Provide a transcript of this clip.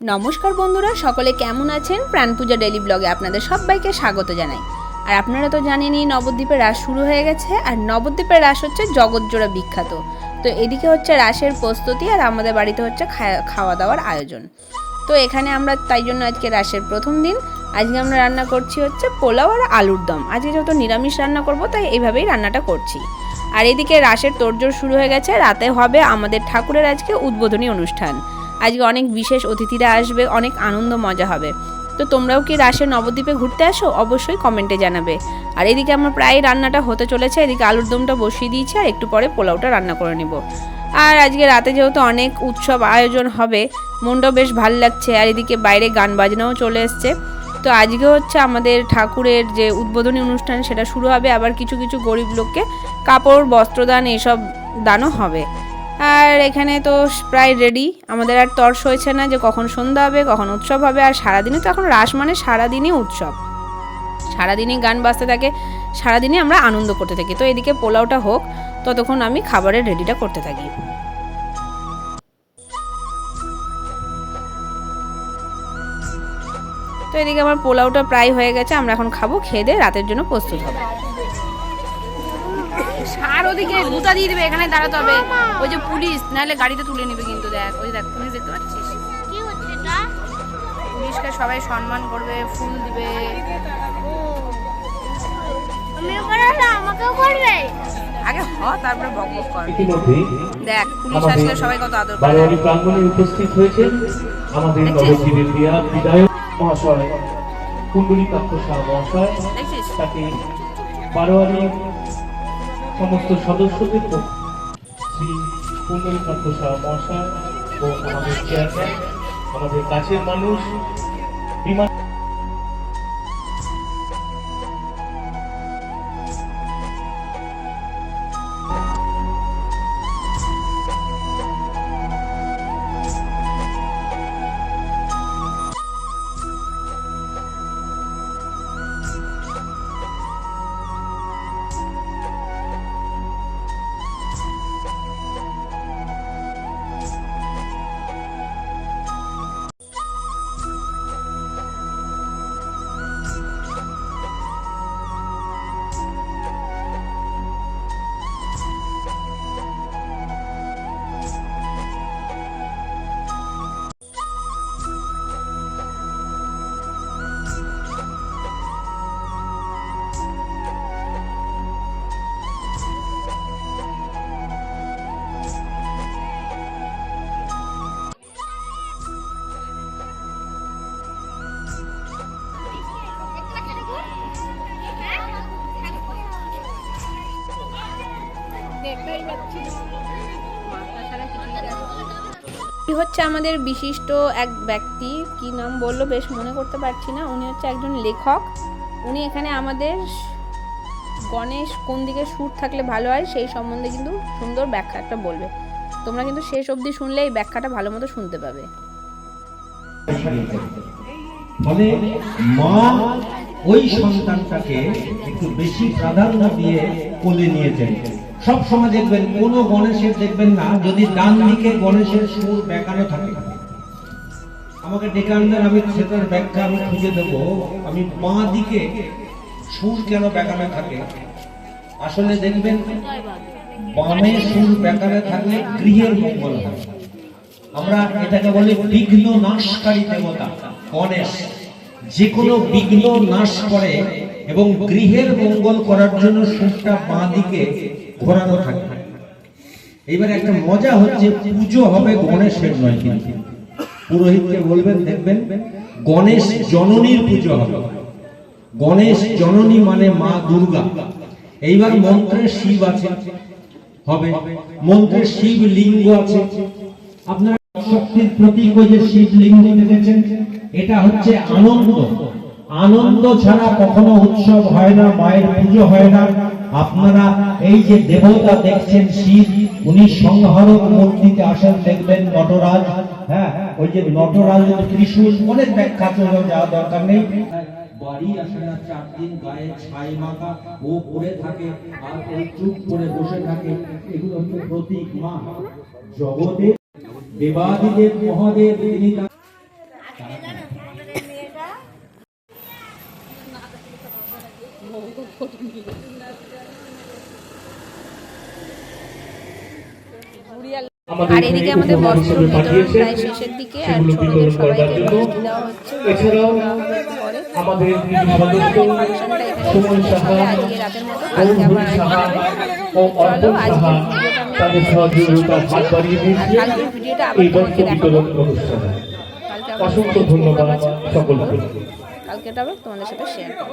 নমস্কার বন্ধুরা, সকলে কেমন আছেন? প্রাণ পূজা ডেলি ব্লগে আপনাদের সবাইকে স্বাগত জানাই। আর আপনারা তো জানেনই, নবদ্বীপের রাস শুরু হয়ে গেছে, আর নবদ্বীপের রাস হচ্ছে জগৎজোড়া বিখ্যাত। তো এদিকে হচ্ছে রাসের প্রস্তুতি, আর আমাদের বাড়িতে হচ্ছে খাওয়া দাওয়ার আয়োজন। তো এখানে আমরা তাই জন্য আজকে রাসের প্রথম দিন, আজকে আমরা রান্না করছি হচ্ছে পোলাও আর আলুর দম। আজকে যেহেতু নিরামিষ রান্না করব, তাই এইভাবেই রান্নাটা করছি। আর এদিকে রাসের তোড়জোড় শুরু হয়ে গেছে, রাতে হবে আমাদের ঠাকুরের আজকে উদ্বোধনী অনুষ্ঠান। আজকে অনেক বিশেষ অতিথিরা আসবে, অনেক আনন্দ, মজা হবে। তো তোমরাও কি রাশের নবদ্বীপে ঘুরতে আসো? অবশ্যই কমেন্টে জানাবে। আর এদিকে আমার প্রায় রান্নাটা হতে চলেছে, এদিকে আলুর দমটা বসিয়ে দিয়েছি আর একটু পরে পোলাওটা রান্না করে নেব। আর আজকে রাতে যেহেতু অনেক উৎসব আয়োজন হবে, মনটাও বেশ ভালো লাগছে। আর এদিকে বাইরে গান বাজনাও চলে এসছে। তো আজকে হচ্ছে আমাদের ঠাকুরের যে উদ্বোধনী অনুষ্ঠান, সেটা শুরু হবে। আবার কিছু কিছু গরিব লোককে কাপড়, বস্ত্রদান এসব দানও হবে। আর এখানে তো প্রায় রেডি আমাদের আর তর্স হয়েছে না যে কখন সন্ধ্যা হবে, কখন উৎসব হবে, আর সারাদিনই তো এখন রাস মানে সারাদিনই উৎসব। সারাদিনই গান বাজতে থাকে, সারাদিনই আমরা আনন্দ করতে থাকি। তো এদিকে পোলাওটা হোক, ততক্ষণ আমি খাবারের রেডিটা করতে থাকি। তো এদিকে আমার পোলাওটা প্রায় হয়ে গেছে, আমরা এখন খাব, খেয়ে দিয়ে রাতের জন্য প্রস্তুত হব। ওদিকে গুতা দিয়ে দেবে এখানে দাঁড়াতে হবে। ওই যে পুলিশ নাহলে গাড়িতে তুলে নেবে কিন্তু দেখ। ওই দেখ পুলিশ দেখতে পাচ্ছিস? পুলিশকে সবাই সম্মান করবে ফুল দিবে। আগে হ তারপরে বক বক কর। দেখ পুলিশ আসলে সবাই কত আদর করে। প্রাঙ্গণে উপস্থিত হয়েছেন আমাদের নবজীবের দিয়া বিধায়ক মহাশয় কুণ্ডলী কাক্ষ মহাশয় তাকে বারোয়ারি সমস্ত সদস্যদের শ্রী কাক্ষ শাহ মহাশয় ও আমাদের চেয়ারম্যান আমাদের কাছের মানুষ বিমান হচ্ছে আমাদের বিশিষ্ট এক ব্যক্তি। কি নাম বলল বেশ মনে করতে পারছি না। উনি হচ্ছে একজন লেখক। উনি এখানে আমাদের গণেশ কোন দিকে সুর থাকলে ভালো হয় সেই সম্বন্ধে কিন্তু সুন্দর ব্যাখ্যা একটা বলবে। তোমরা কিন্তু শেষ অবধি শুনলে এই ব্যাখ্যাটা ভালো মতো শুনতে পাবে। ফলে মা ওই সন্তানটাকে একটু বেশি প্রাধান্য দিয়ে কোলে নিয়েছেন সব সময় দেখবেন, কোন গণেশের দেখবেন না, যদি ডান দিকে গণেশের সুর বেকানো থাকে। আমাকে ডেকে আনবেন আমি সেটার ব্যাখ্যা আমি খুঁজে দেব। আমি মা দিকে সুর কেন বেকানো থাকে? আসলে দেখবেন, বামে সুর বেকানো থাকলে গৃহের মঙ্গল হয়। আমরা এটাকে বলি বিঘ্ন নাশকারী দেবতা, গণেশ। যে কোনো বিঘ্ন নাশ করে এবং গৃহের মঙ্গল করার জন্য সুরটা বাঁ দিকে ঘোরানো থাকে। এবার একটা মজা হচ্ছে, পুজো হবে গণেশের নয় কিন্তু। পুরোহিতকে বলবেন, দেখবেন, গণেশ জননীর পুজো হবে। গণেশ জননী মানে মা দুর্গা। এইবার মন্ত্রে শিব আছে, হবে। মন্ত্রে শিব লিঙ্গ আছে। আপনারা শক্তির প্রতীক যে শিব লিঙ্গ দেখেছেন, এটা হচ্ছে আনন্দ। আনন্দ ছাড়া কখনো উৎসব হয় না, মায়ের পুজো হয় না। আপনারা এই যে দেবতা দেখছেন শিব, উনি সংহারক মূর্তিতে আসেন, দেখবেন নটরাজ হ্যাঁ ওই যে নটরাজ ত্রিশূল, অনেক ব্যাখ্যা চলে যাওয়া দরকার নেই। বাড়ি আসে না, চার দিন গায়ে ছাই মাখা, ও পড়ে থাকে, আর ও চুপ করে বসে থাকে। এগুলো হচ্ছে প্রতীক মা। জগতের দেবাদিদেব মহাদেব, তিনি আর এদিকে আমাদের বস্ত্র শেষের দিকে আর ছোটদের সবাইকে এছাড়াও আমাদের আজকে রাতের মতো চলো আজকে তাদের সহযোগিতা হাত বাড়িয়ে দিয়েছে। এই বিতরণ অসংখ্য ধন্যবাদ সকলকে। কালকে আবার তোমাদের সাথে শেয়ার করব।